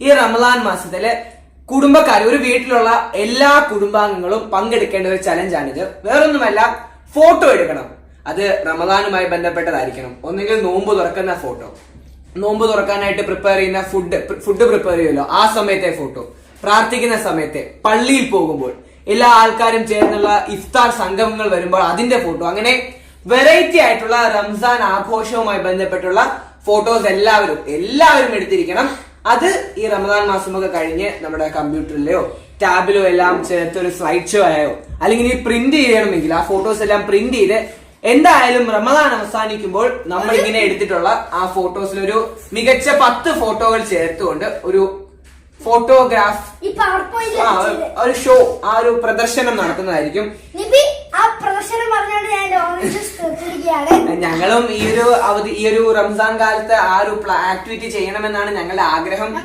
ഈ റമദാൻ മാസത്തിലെ കുടുംബക്കാർ ഒരു വീട്ടിലുള്ള എല്ലാ കുടുംബാംഗങ്ങളും പങ്കെടുക്കേണ്ട ഒരു ചലഞ്ചാണിത്. വേറൊന്നുമല്ല ഫോട്ടോ എടുക്കണം. അത് റമദാനുമായി ബന്ധപ്പെട്ടതായിരിക്കണം. ഒന്നുകിൽ നോമ്പ് തുറക്കുന്ന ഫോട്ടോ. നോമ്പ് തുറക്കാനായിട്ട് പ്രിപ്പയർ ചെയ്യുന്ന ഫുഡ് ഫുഡ് പ്രിപ്പയർ ചെയ്യുമല്ലോ. ആ സമയത്തെ ഫോട്ടോ. പ്രാർത്ഥിക്കുന്ന സമയത്തെ. പള്ളിയിൽ പോകുമ്പോൾ എല്ലാ ആൾക്കാരും ചേർന്നുള്ള ഇഫ്താർ സംഗമങ്ങൾ വരുമ്പോൾ അതിന്റെ ഫോട്ടോ. അങ്ങനെ വെറൈറ്റി ആയിട്ടുള്ള റംസാൻ ആഘോഷവുമായി ബന്ധപ്പെട്ടുള്ള ഫോട്ടോസ് എല്ലാവരും എല്ലാവരും എടുത്തിരിക്കണം. അത് ഈ റമദാൻ മാസമൊക്കെ കഴിഞ്ഞ് നമ്മുടെ കമ്പ്യൂട്ടറിലെയോ ടാബിലോ എല്ലാം ചേർത്ത് ഒരു സ്ലൈഡ് ഷോ ആയോ അല്ലെങ്കിൽ ഈ പ്രിന്റ് ചെയ്യണമെങ്കിൽ ആ ഫോട്ടോസ് എല്ലാം പ്രിന്റ് ചെയ്ത് എന്തായാലും റമദാൻ അവസാനിക്കുമ്പോൾ നമ്മൾ ഇങ്ങനെ എടുത്തിട്ടുള്ള ആ ഫോട്ടോസിൽ ഒരു മികച്ച പത്ത് ഫോട്ടോകൾ ചേർത്തുകൊണ്ട് ഒരു ഫോട്ടോഗ്രാഫ് ഒരു ഷോ ആ ഒരു പ്രദർശനം നടത്തുന്നതായിരിക്കും. ഞങ്ങളും ഈ ഒരു അവധി ഈ ഒരു റംസാൻ കാലത്ത് ആ ഒരു ആക്ടിവിറ്റി ചെയ്യണമെന്നാണ് ഞങ്ങളുടെ ആഗ്രഹം.